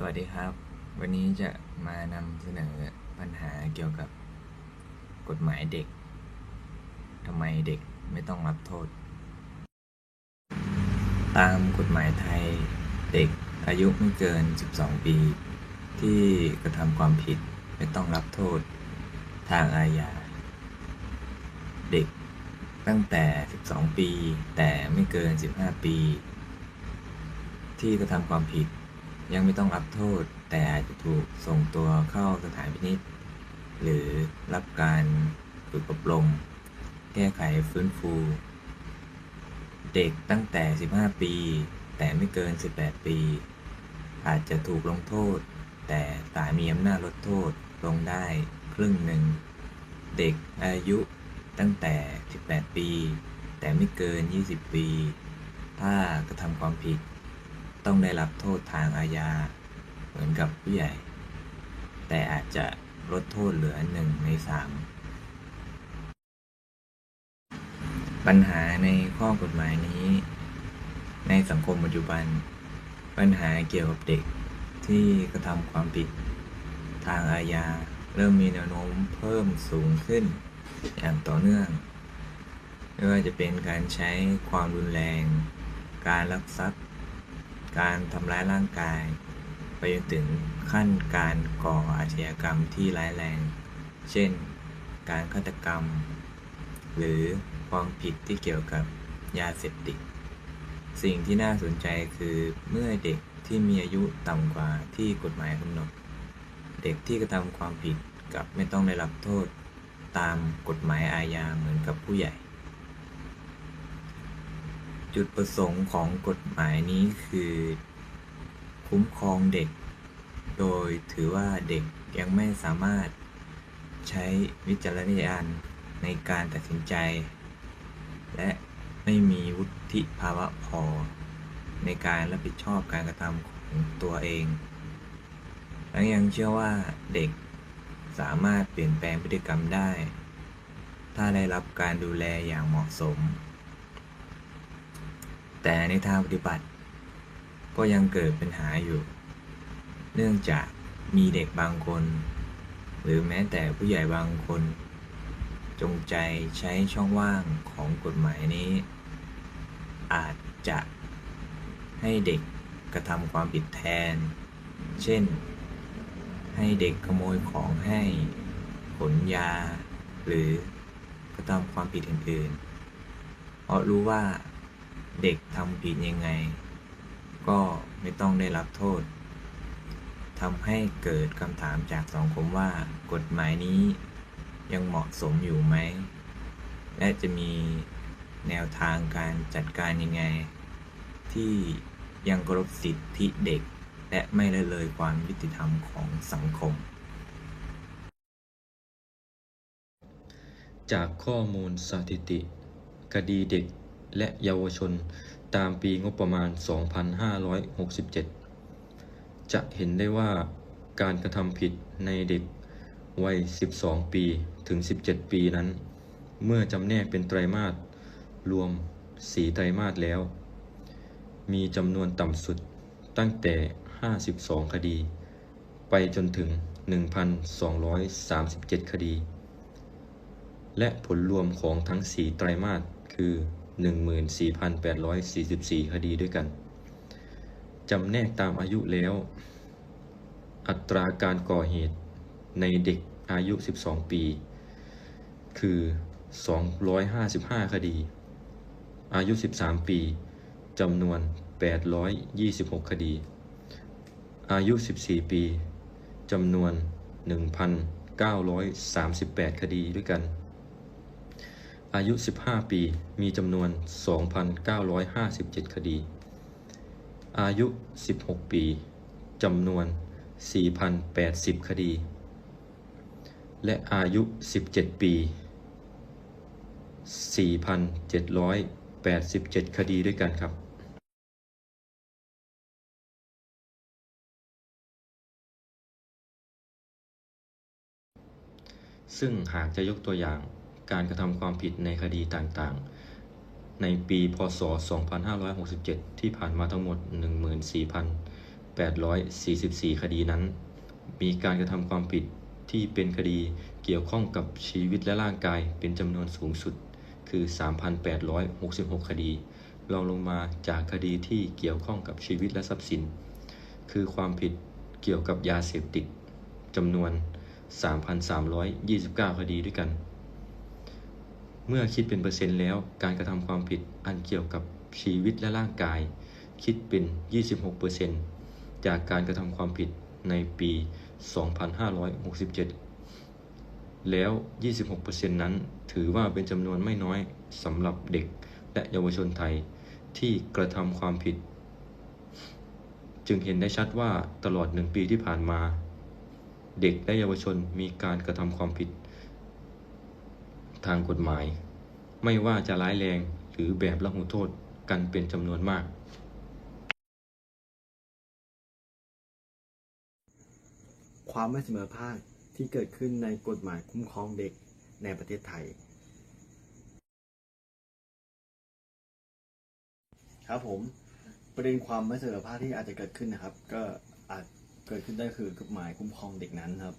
สวัสดีครับ วันนี้จะมานำเสนอปัญหาเกี่ยวกับกฎหมายเด็กทำไมเด็กไม่ต้องรับโทษ ตามกฎหมายไทยเด็กอายุไม่เกิน 12 ปี ที่กระทำความผิดไม่ต้องรับโทษ ทางอาญา เด็กตั้งแต่ 12 ปี แต่ไม่เกิน 15 ปี ที่กระทำความผิด ยังไม่ต้องรับโทษ แต่อาจจะถูกส่งตัวเข้าสถานพินิษหรือรับการฝึกอบรม แก้ไขฟื้นฟู เด็กตั้งแต่ 15 ปี แต่ไม่เกิน 18 ปี อาจจะถูกลงโทษ แต่ศาลมีอำนาจลดโทษลงได้ครึ่งหนึ่ง เด็กอายุตั้งแต่ 18 ปี แต่ไม่เกิน 20 ปี ถ้ากระทำความผิด ต้องได้รับโทษทางอาญาเหมือนกับผู้ใหญ่ แต่อาจจะลดโทษเหลือหนึ่งในสามปัญหาในข้อกฎหมายนี้ ในสังคมปัจจุบัน ปัญหาเกี่ยวกับเด็กที่กระทำความผิดทางอาญาเริ่มมีแนวโน้มเพิ่มสูงขึ้นอย่างต่อเนื่อง ไม่ว่าจะเป็นการใช้ความรุนแรง การลักทรัพย์ การทำร้ายร่างกาย ไปจนถึงขั้นการก่ออาชญากรรมที่ร้ายแรง เช่น การฆาตกรรม หรือความผิดที่เกี่ยวกับยาเสพติด สิ่งที่น่าสนใจคือเมื่อเด็กที่มีอายุต่ำกว่าที่กฎหมายกำหนด เด็กที่กระทำความผิดกับไม่ต้องได้รับโทษ ตามกฎหมายอาญาเหมือนกับผู้ใหญ่ จุดประสงค์ของกฎหมายนี้คือ คุ้มครองเด็ก โดยถือว่าเด็กยังไม่สามารถใช้วิจารณญาณในการตัดสินใจ และไม่มีวุฒิภาวะพอ ในการรับผิดชอบการกระทำของตัวเองและยังเชื่อว่าเด็กสามารถเปลี่ยนแปลงพฤติกรรมได้ ถ้าได้รับการดูแลอย่างเหมาะสม แต่ในทางปฏิบัติ ก็ยังเกิดปัญหาอยู่ เนื่องจากมีเด็กบางคน หรือแม้แต่ผู้ใหญ่บางคน จงใจใช้ช่องว่างของกฎหมายนี้ อาจจะให้เด็กกระทำความผิดแทน เช่น ให้เด็กขโมยของให้ขนยา หรือกระทำความผิดอื่นๆ เพราะรู้ว่า เด็กทำผิดยังไง ก็ไม่ต้องได้รับโทษทำให้เกิดคำถามจากสังคมว่ากฎหมายนี้ยังเหมาะสมอยู่ไหม และจะมีแนวทางการจัดการยังไง ที่ยังเคารพสิทธิเด็ก และไม่ละเลยความยุติธรรมของสังคม จากข้อมูลสถิติ คดีเด็ก และเยาวชนตามปีงบประมาณ 2567 จะเห็นได้ว่าการกระทำผิดในเด็กวัย 12 ปีถึง 17 ปีนั้น เมื่อจำแนกเป็นไตรมาสรวม 4 ไตรมาสแล้ว มีจำนวนต่ำสุดตั้งแต่ 52 คดี ไปจนถึง 1,237 คดี และผลรวมของทั้ง 4 ไตรมาสคือ 14,844 คดีด้วยกัน จำแนกตามอายุแล้ว อัตราการก่อเหตุในเด็กอายุ 12 ปี คือ 255 คดี อายุ 13 ปีจำนวน 826 คดี อายุ 14 ปีจำนวน 1,938 คดีด้วยกัน อายุ 15 ปี มีจำนวน 2,957 คดี อายุ 16 ปี จำนวน 4,080 คดี และอายุ 17 ปี 4,787 คดีด้วยกันครับซึ่งหากจะยกตัวอย่าง การกระทำความผิดในคดีต่างๆ ในปีพศ 2567 ที่ผ่านมาทั้งหมด 14,844 คดีนั้น มีการกระทำความผิดที่เป็นคดีเกี่ยวข้องกับชีวิตและร่างกายเป็นจำนวนสูงสุด คือ 3,866 คดีรองลงมาจากคดีที่เกี่ยวข้องกับชีวิตและทรัพย์สิน คือความผิดเกี่ยวกับยาเสพติดจำนวน 3,329 คดีด้วยกัน เมื่อคิดเป็นเปอร์เซ็นต์แล้ว การกระทำความผิดอันเกี่ยวกับชีวิตและร่างกาย คิดเป็น 26%จากการกระทำความผิดในปี 2567 แล้ว 26%นั้นถือว่าเป็นจำนวนไม่น้อยสำหรับเด็กและเยาวชนไทยที่กระทำความผิด จึงเห็นได้ชัดว่าตลอดหนึ่งปีที่ผ่านมา เด็กและเยาวชนมีการกระทำความผิด ทางกฎหมาย ไม่ว่าจะร้ายแรงหรือแบบละหูโทษกันเป็นจำนวนมาก ความไม่เสมอภาคที่เกิดขึ้นในกฎหมายคุ้มครองเด็กในประเทศไทย ครับผมประเด็นความไม่เสมอภาคที่อาจจะเกิดขึ้นนะครับ ก็อาจเกิดขึ้นได้คือกฎหมายคุ้มครองเด็กนั้นครับ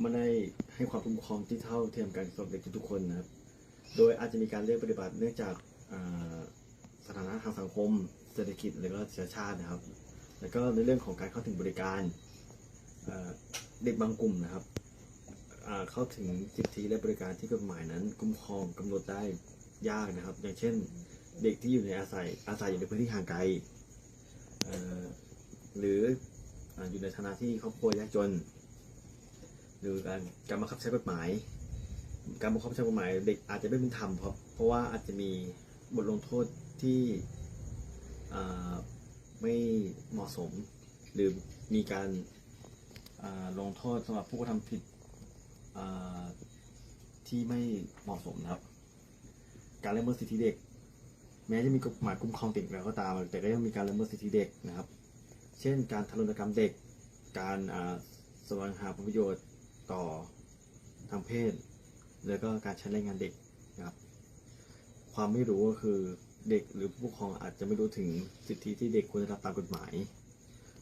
ไม่ได้ให้ความคุ้มครองที่เท่าเทียมกันสำหรับเด็กทุกๆคนนะครับ โดยอาจจะมีการเลือกปฏิบัติเนื่องจากสถานะทางสังคม เศรษฐกิจหรือว่าเชื้อชาตินะครับ แล้วก็ในเรื่องของการเข้าถึงบริการเด็กบางกลุ่มนะครับเข้าถึงสิทธิและบริการที่กฎหมายนั้นคุ้มครองกำหนดได้ยากนะครับ อย่างเช่น เด็กที่อยู่ในอาศัยอาศัยอยู่ในพื้นที่ห่างไกลหรืออ่าอยู่ในฐานะที่ครอบครัวยากจน หรือการการบังคับใช้กฎหมาย การบังคับใช้กฎหมายเด็กอาจจะไม่เป็นธรรมเพราะเพราะว่าอาจจะมีบทลงโทษที่ไม่เหมาะสม หรือมีการลงโทษสำหรับผู้กระทำผิดที่ไม่เหมาะสมนะครับ การละเมิดสิทธิเด็ก แม้จะมีกฎหมายคุ้มครองเด็กแล้วก็ตาม แต่ก็ยังมีการละเมิดสิทธิเด็กนะครับ เช่น การทารุณกรรมเด็ก การอ่าแสวงหาผลประโยชน์ ต่อทางเพศ แล้วก็การใช้แรงงานเด็กนะครับ ความไม่รู้ก็คือเด็กหรือผู้ปกครองอาจจะไม่รู้ถึงสิทธิที่เด็กควรได้รับตามกฎหมาย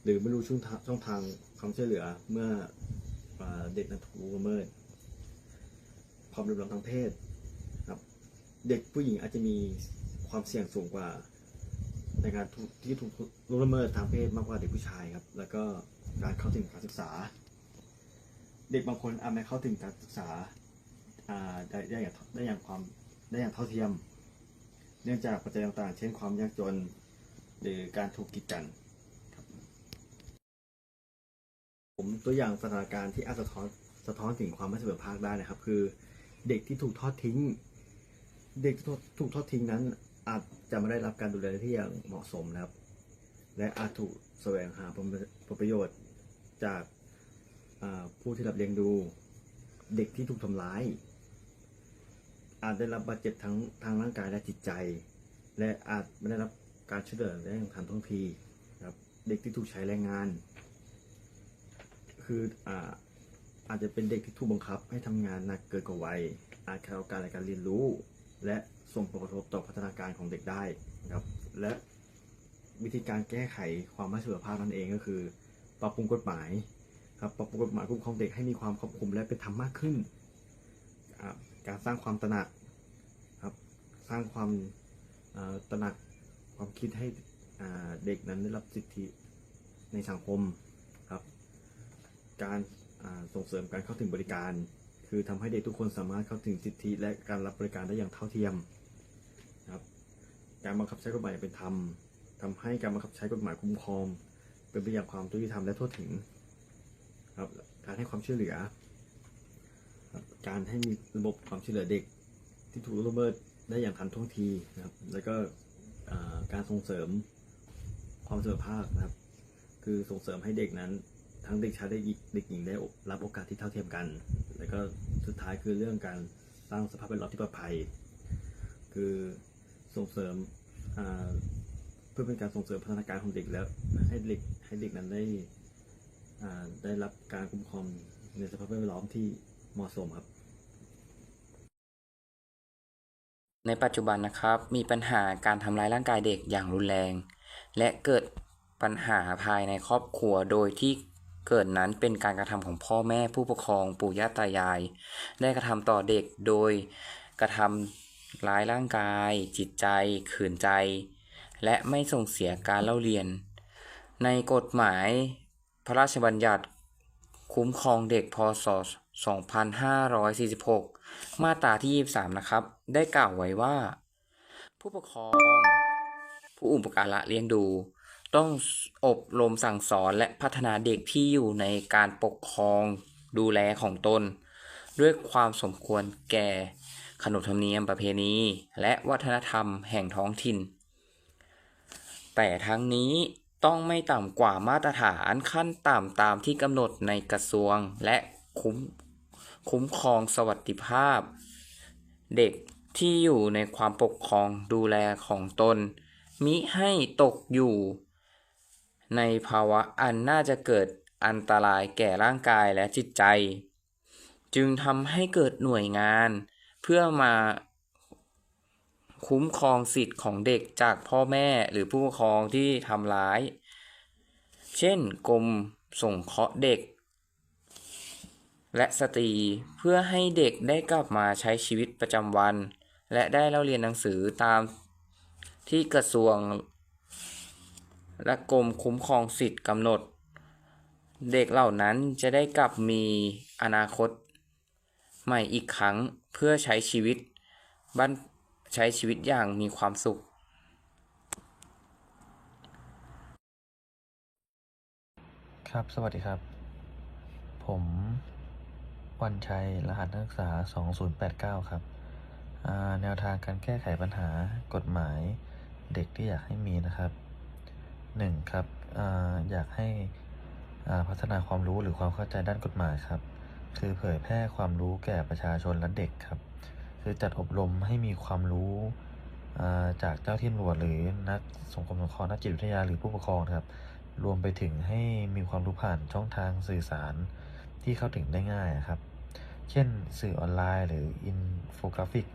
หรือไม่รู้ช่องทางช่องทางความช่วยเหลือเมื่ออเด็กนั้นถูกละเมิดความรุนแรงทางเพศครับ เด็กผู้หญิงอาจจะมีความเสี่ยงสูงกว่า ในการที่ถูกล่วงละเมิดทางเพศมากกว่าเด็กผู้ชายครับ แล้วก็การเข้าถึงการศึกษา เด็กบางคนอาจไม่เข้าถึงการศึกษาได้ได้อย่างได้อย่างความได้อย่างเท่าเทียม เนื่องจากปัจจัยต่างๆ เช่นความยากจน หรือการถูกกีดกันผมตัวอย่างสถานการณ์ที่อาจสะท้อนสะท้อนถึงความไม่เสมอภาคได้นะครับ คือ เด็กที่ถูกทอดทิ้ง เด็กที่ถูกทอดทิ้งนั้น อาจจะไม่ได้รับการดูแลที่อย่างเหมาะสมนะครับ และอาจถูกแสวงหาผลประโยชน์จาก ผู้ที่รับเลี้ยงดูเด็กที่ถูกทำร้าย อาจได้รับบาดเจ็บทั้งทางร่างกายและจิตใจ และอาจไม่ได้รับการช่วยเหลือได้อย่างทันท่วงทีครับเด็กที่ถูกใช้แรงงาน คืออ่าอาจจะเป็นเด็กที่ถูกบังคับให้ทำงานหนักเกินกว่าวัย อาจขาดโอกาสในการเรียนรู้ และส่งผลกระทบต่อพัฒนาการของเด็กได้นะครับ และวิธีการแก้ไขความไม่เสมอภาคนั่นเองก็คือ ปรับปรุงกฎหมาย ครับปรับปรุงกฎหมายคุ้มครองเด็กให้มีความครอบคลุมและเป็นธรรมมากขึ้น การสร้างความตระหนักครับสร้างความตระหนักความคิดให้เด็กนั้นได้รับสิทธิในสังคมครับ การส่งเสริมการเข้าถึงบริการ คือทำให้เด็กทุกคนสามารถเข้าถึงสิทธิและการรับบริการได้อย่างเท่าเทียมครับการบังคับใช้กฎหมายอย่างเป็นธรรมทำให้การบังคับใช้กฎหมายคุ้มครอง เป็นไปอย่างความยุติธรรมและทั่วถึง ครับ การให้ความช่วยเหลือครับการให้มีระบบความช่วยเหลือเด็ก ที่ถูกละเมิดได้อย่างทันท่วงทีนะครับ แล้วก็การส่งเสริมความเสมอภาคนะครับ คือส่งเสริมให้เด็กนั้น ทั้งเด็กชายและเด็กหญิงได้รับโอกาสที่เท่าเทียมกัน แล้วก็สุดท้ายคือเรื่องการสร้างสภาพแวดล้อมที่ปลอดภัย คือส่งเสริมเพื่อเป็นการส่งเสริมพัฒนาการของเด็กแล้วให้เด็กให้เด็กนั้นได้ ได้รับการคุ้มครองในสภาพแวดล้อมที่เหมาะสมครับในปัจจุบันนะครับมีปัญหาการทำร้ายร่างกายเด็กอย่างรุนแรง และเกิดปัญหาภายในครอบครัวโดยที่เกิดนั้นเป็นการกระทำของพ่อแม่ผู้ปกครองปู่ย่าตายาย ได้กระทำต่อเด็กโดยกระทำร้ายร่างกาย จิตใจ ขืนใจ และไม่ส่งเสียการเล่าเรียน ในกฎหมาย พระราชบัญญัติ คุ้มครองเด็กพศ 2546 มาตราที่ 23 นะครับ ได้กล่าวไว้ว่า ผู้ปกครอง ผู้อุปการะเลี้ยงดู ต้องอบรมสั่งสอนและพัฒนาเด็กที่อยู่ในการปกครองดูแลของตน ด้วยความสมควรแก่ขนบธรรมเนียมประเพณี และวัฒนธรรมแห่งท้องถิ่น แต่ทั้งนี้ ต้องไม่ต่ำกว่ามาตรฐานขั้นต่ำตามที่กำหนดในกระทรวงและคุ้มคุ้มครองสวัสดิภาพ เด็กที่อยู่ในความปกครองดูแลของตน มิให้ตกอยู่ ในภาวะอันน่าจะเกิดอันตรายแก่ร่างกายและจิตใจ จึงทำให้เกิดหน่วยงาน เพื่อมา คุ้มครองสิทธิ์ของเด็กจากพ่อแม่หรือผู้ปกครองที่ทำร้าย เช่นกรมส่งเคราะห์เด็ก และสตรีเพื่อให้เด็กได้กลับมาใช้ชีวิตประจำวัน และได้เล่าเรียนหนังสือตามที่กระทรวง และกรมคุ้มครองสิทธิ์กำหนด เด็กเหล่านั้นจะได้กลับมีอนาคต ใหม่อีกครั้งเพื่อใช้ชีวิตบ้าน ใช้ชีวิตอย่างมีความสุข ครับ สวัสดีครับ ผมวันชัย รหัสนักศึกษา 2089 ครับ แนวทางการแก้ไขปัญหากฎหมายเด็กที่อยากให้มีนะครับ 1. ครับออยากให้พัฒนาความรู้หรือความเข้าใจด้านกฎหมายครับ คือเผยแพร่ความรู้แก่ประชาชนและเด็กครับ คือจัดอบรมให้มีความรู้จากเจ้าที่ตำรวจหรือนักสงคมสงเคราะห์นักจิตวิทยาหรือผู้ปกครองครับ รวมไปถึงให้มีความรู้ผ่านช่องทางสื่อสารที่เข้าถึงได้ง่ายครับ เช่นสื่อออนไลน์หรืออินโฟกราฟิก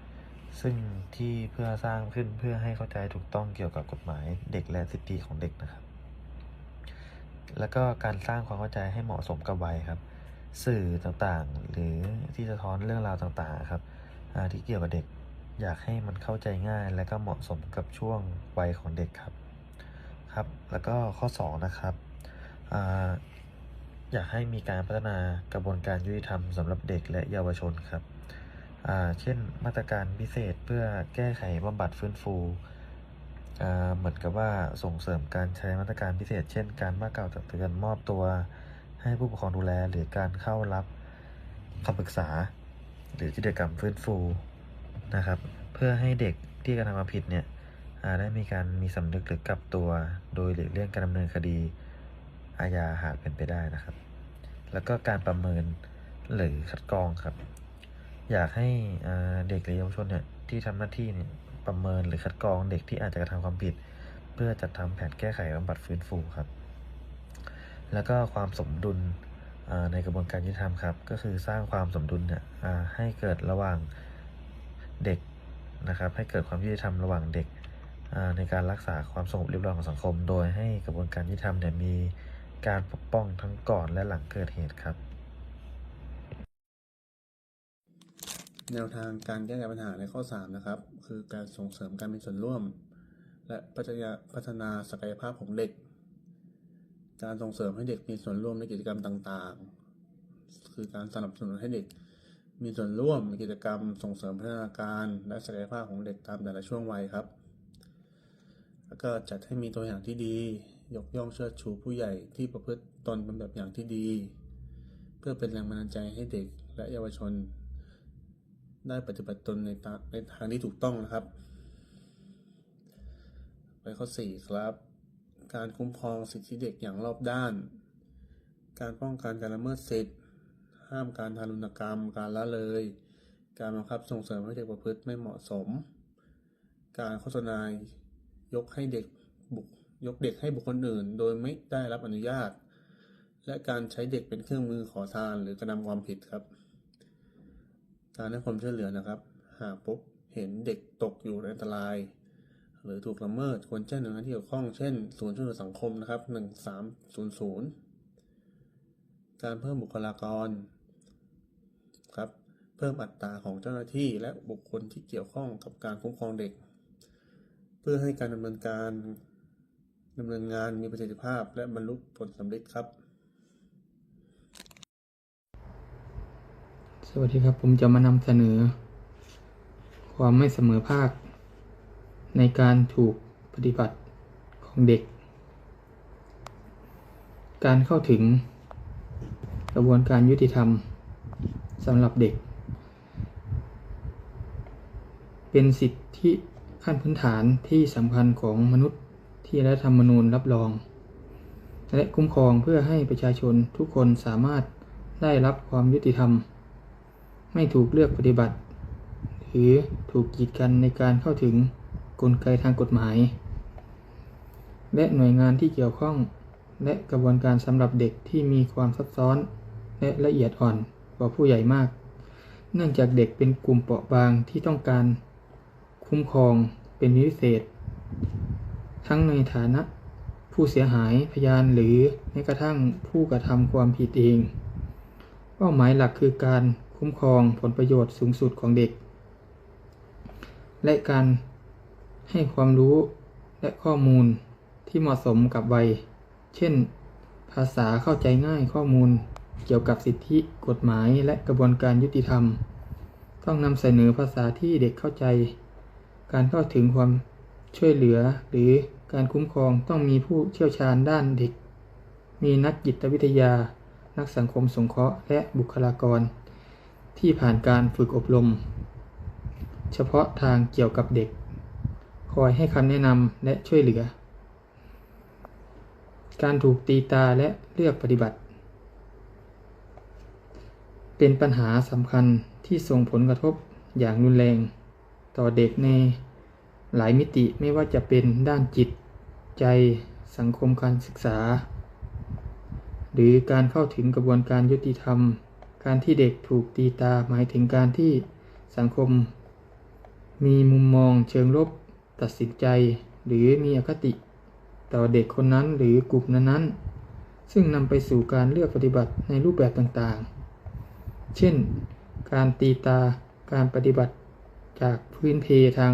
ซึ่งที่เพื่อสร้างขึ้นเพื่อให้เข้าใจถูกต้องเกี่ยวกับกฎหมายเด็กและสิทธิของเด็กนะครับ แล้วก็การสร้างความเข้าใจให้เหมาะสมกับวัยครับ สื่อต่างๆ หรือที่สะท้อนเรื่องราวต่างๆ ครับ ที่เกี่ยวกับเด็ก อยากให้มันเข้าใจง่าย และก็เหมาะสมกับช่วงวัยของเด็กครับครับ แล้วก็ข้อ 2 นะครับออยากให้มีการพัฒนากระบวนการยุติธรรมสำหรับเด็กและเยาวชนครับเช่นมาตรการพิเศษเพื่อแก้ไขบำบัดฟื้นฟูเหมือนกับว่าส่งเสริมการใช้มาตรการพิเศษ เช่น การว่ากล่าวตักเตือนมอบตัว ให้ผู้ปกครองดูแลหรือการเข้ารับคำปรึกษา หรือกิจกรรมฟื้นฟูนะครับ เพื่อให้เด็กที่กระทำความผิดเนี่ยได้มีการมีสำนึกหรือกลับตัว โดยหลีกเลี่ยงการดำเนินคดีอาญาหากเป็นไปได้นะครับ แล้วก็การประเมินหรือคัดกรองครับ อยากให้เด็กหรือเยาวชนเนี่ยที่ทำหน้าที่เนี่ยประเมินหรือคัดกรองเด็กที่อาจจะกระทำความผิด เพื่อจัดทำแผนแก้ไขบำบัดฟื้นฟูครับ แล้วก็ความสมดุล ในกระบวนการยุติธรรมครับ ก็คือสร้างความสมดุลเนี่ยให้เกิดระหว่างเด็กนะครับ ให้เกิดความยุติธรรมระหว่างเด็กในการรักษาความสงบเรียบร้อยของสังคม โดยให้กระบวนการยุติธรรมเนี่ยมีการปกป้องทั้งก่อนและหลังเกิดเหตุครับ แนวทางการแก้ไขปัญหาในข้อ 3 นะครับ คือการส่งเสริมการมีส่วนร่วม และพัฒนาศักยภาพของเด็ก การส่งเสริมให้เด็กมีส่วนร่วมในกิจกรรมต่างๆ คือการสนับสนุนให้เด็ก มีส่วนร่วมในกิจกรรมส่งเสริมพัฒนาการและศักยภาพของเด็กตามแต่ละช่วงวัยครับ แล้วก็จัดให้มีตัวอย่างที่ดี ยกย่องเชิดชูผู้ใหญ่ที่ประพฤติตนเป็นแบบอย่างที่ดี เพื่อเป็นแรงบันดาลใจให้เด็กและเยาวชน ได้ปฏิบัติตนในในทางที่ถูกต้องนะครับไปข้อ4ครับ การคุ้มครองสิทธิเด็กอย่างรอบด้าน การป้องกันการละเมิดสิทธิ์ห้ามการทารุณกรรม การละเลย การบังคับส่งเสริมให้เด็กประพฤติไม่เหมาะสม การโฆษณายกให้เด็กบุกยกเด็กให้บุคคลอื่น โดยไม่ได้รับอนุญาต และการใช้เด็กเป็นเครื่องมือขอทานหรือกระทำความผิดครับ การให้ความช่วยเหลือนะครับ หากพบเห็นเด็กตกอยู่ในอันตราย หรือถูกละเมิดควรแจ้งหน่วยงานที่เกี่ยวข้องเช่นศูนย์ช่วยเหลือสังคมนะครับหนึ่งสามศูนย์ศูนย์การเพิ่มบุคลากรครับเพิ่มอัตราของเจ้าหน้าที่และบุคคลที่เกี่ยวข้องกับการคุ้มครองเด็ก เพื่อให้การดำเนินการดำเนินงานมีประสิทธิภาพ และบรรลุผลสำเร็จครับ สวัสดีครับผมจะมานำเสนอ ความไม่เสมอภาค ในการถูกปฏิบัติของเด็ก การเข้าถึงกระบวนการยุติธรรมสำหรับเด็ก เป็นสิทธิขั้นพื้นฐานที่สำคัญของมนุษย์ที่รัฐธรรมนูญรับรอง และคุ้มครองเพื่อให้ประชาชนทุกคนสามารถได้รับความยุติธรรม ไม่ถูกเลือกปฏิบัติ หรือถูกกีดกันในการเข้าถึง กลไกทางกฎหมาย และหน่วยงานที่เกี่ยวข้อง และกระบวนการสำหรับเด็กที่มีความซับซ้อน และละเอียดอ่อนกว่าผู้ใหญ่มาก เนื่องจากเด็กเป็นกลุ่มเปราะบางที่ต้องการคุ้มครองเป็นพิเศษ ทั้งในฐานะผู้เสียหายพยานหรือแม้กระทั่งผู้กระทำความผิดเอง เป้าหมายหลักคือการคุ้มครองผลประโยชน์สูงสุดของเด็ก และการ ให้ความรู้และข้อมูลที่เหมาะสมกับวัย เช่น ภาษาเข้าใจง่ายข้อมูล เกี่ยวกับสิทธิกฎหมายและกระบวนการยุติธรรม ต้องนำเสนอภาษาที่เด็กเข้าใจ การเข้าถึงความช่วยเหลือหรือการคุ้มครองต้องมีผู้เชี่ยวชาญด้านเด็ก มีนักจิตวิทยา นักสังคมสงเคราะห์และบุคลากร ที่ผ่านการฝึกอบรม เฉพาะทางเกี่ยวกับเด็ก คอยให้คำแนะนำและช่วยเหลือ การถูกตีตาและเลือกปฏิบัติ เป็นปัญหาสำคัญที่ส่งผลกระทบอย่างรุนแรง ต่อเด็กในหลายมิติไม่ว่าจะเป็นด้านจิต ใจสังคมการศึกษา หรือการเข้าถึงกระบวนการยุติธรรม การที่เด็กถูกตีตาหมายถึงการที่สังคม มีมุมมองเชิงลบ ตัดสินใจหรือมีอคติ ต่อเด็กคนนั้นหรือกลุ่มนั้นๆ ซึ่งนำไปสู่การเลือกปฏิบัติในรูปแบบต่างๆ เช่น การตีตาการปฏิบัติจากพื้นเพทาง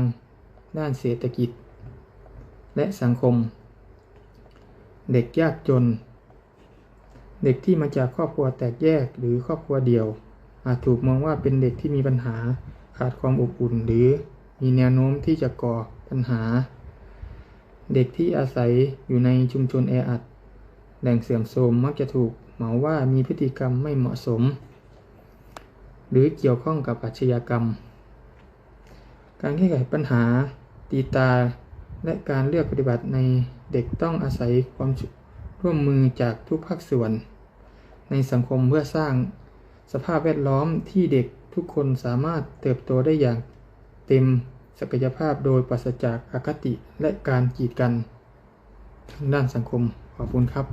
ด้านเศรษฐกิจ และสังคม เด็กยากจน เด็กที่มาจากครอบครัวแตกแยกหรือครอบครัวเดี่ยว อาจถูกมองว่าเป็นเด็กที่มีปัญหาขาดความอบอุ่นหรือมีแนวโน้มที่จะก่อ ปัญหา เด็กที่อาศัยอยู่ในชุมชนแออัด แหล่งเสื่อมโทรมมักจะถูกเหมาว่ามีพฤติกรรมไม่เหมาะสม หรือเกี่ยวข้องกับอาชญากรรม การแก้ไขปัญหาตีตา และการเลือกปฏิบัติในเด็กต้องอาศัยความร่วมมือจากทุกภาคส่วน ในสังคมเพื่อสร้างสภาพแวดล้อมที่เด็กทุกคนสามารถเติบโตได้อย่างเต็ม ศักยภาพโดยปราศจากอคติและการกีดกันทางด้านสังคมขอบคุณครับ